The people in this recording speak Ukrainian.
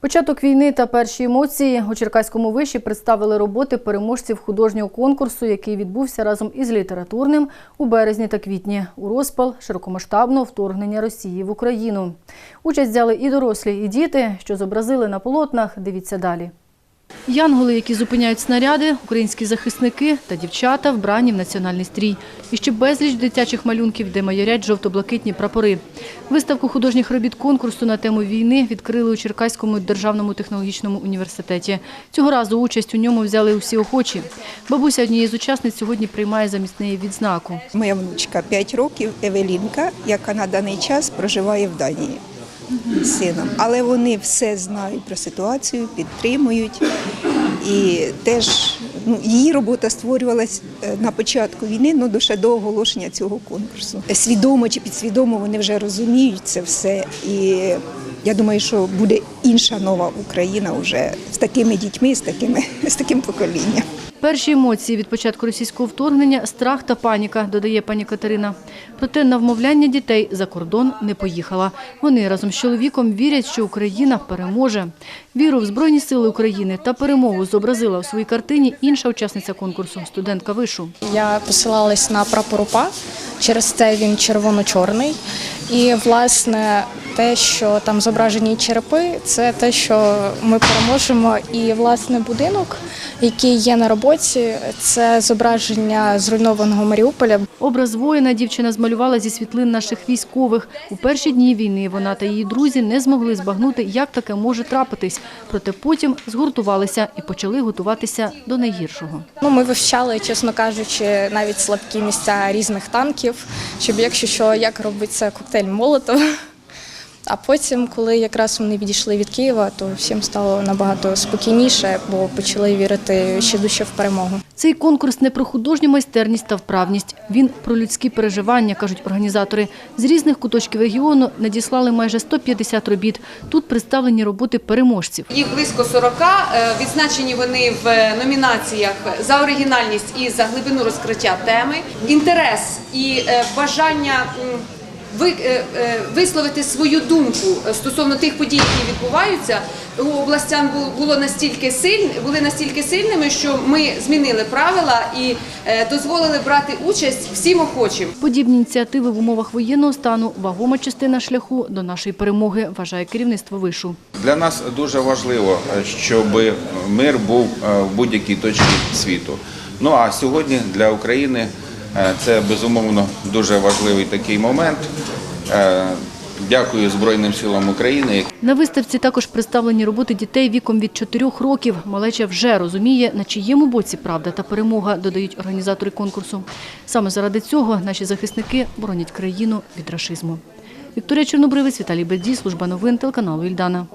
Початок війни та перші емоції у Черкаському виші представили роботи переможців художнього конкурсу, який відбувся разом із літературним у березні та квітні у розпал широкомасштабного вторгнення Росії в Україну. Участь взяли і дорослі, і діти, що зобразили на полотнах. Дивіться далі. Янголи, які зупиняють снаряди, українські захисники та дівчата вбрані в національний стрій. І ще безліч дитячих малюнків, де майорять жовто-блакитні прапори. Виставку художніх робіт конкурсу на тему війни відкрили у Черкаському державному технологічному університеті. Цього разу участь у ньому взяли усі охочі. Бабуся однієї з учасниць сьогодні приймає замість неї відзнаку. Моя внучка 5 років, Евелінка, яка на даний час проживає в Данії сином. Але вони все знають про ситуацію, підтримують. І теж ну, її робота створювалась е, на початку війни, ну ще до оголошення цього конкурсу. Свідомо чи підсвідомо вони вже розуміють це все. І я думаю, що буде інша нова Україна вже з такими дітьми, з такими з таким поколінням. Перші емоції від початку російського вторгнення – страх та паніка, додає пані Катерина. Проте на вмовляння дітей за кордон не поїхала. Вони разом з чоловіком вірять, що Україна переможе. Віру в Збройні сили України та перемогу зобразила у своїй картині інша учасниця конкурсу – студентка вишу. Я посилалась на прапор УПА, через це він червоно-чорний. І, власне, те, що там зображені черепи, це те, що ми переможемо. І, власне, будинок, який є на роботі, це зображення зруйнованого Маріуполя. Образ воїна дівчина змалювала зі світлин наших військових. У перші дні війни вона та її друзі не змогли збагнути, як таке може трапитись. Проте потім згуртувалися і почали готуватися до найгіршого. Ну, ми вивчали, чесно кажучи, навіть слабкі місця різних танків, щоб якщо що, як робиться коктейль Молотов. А потім, коли якраз вони відійшли від Києва, то всім стало набагато спокійніше, бо почали вірити ще дужче в перемогу. Цей конкурс не про художню майстерність та вправність. Він про людські переживання, кажуть організатори. З різних куточків регіону надіслали майже 150 робіт. Тут представлені роботи переможців. Їх близько 40. Е, Відзначені вони в номінаціях за оригінальність і за глибину розкриття теми, інтерес і е, бажання е, е, висловити свою думку стосовно тих подій, які відбуваються. У областян бу- було настільки сильні, були настільки сильними, що ми змінили правила і е, дозволили брати участь всім охочим. Подібні ініціативи в умовах воєнного стану – вагома частина шляху до нашої перемоги, вважає керівництво вишу. Для нас дуже важливо, щоб мир був е, в будь-якій точці світу. Ну а сьогодні для України е, це безумовно дуже важливий такий момент. Е, Дякую Збройним силам України, На виставці також представлені роботи дітей віком від 4 років. Малеча вже розуміє, на чиєму боці правда та перемога, додають організатори конкурсу. Саме заради цього наші захисники боронять країну від рашизму. Вікторія Чорнобривець, Віталій Бельдій, служба новин телеканалу Ільдана.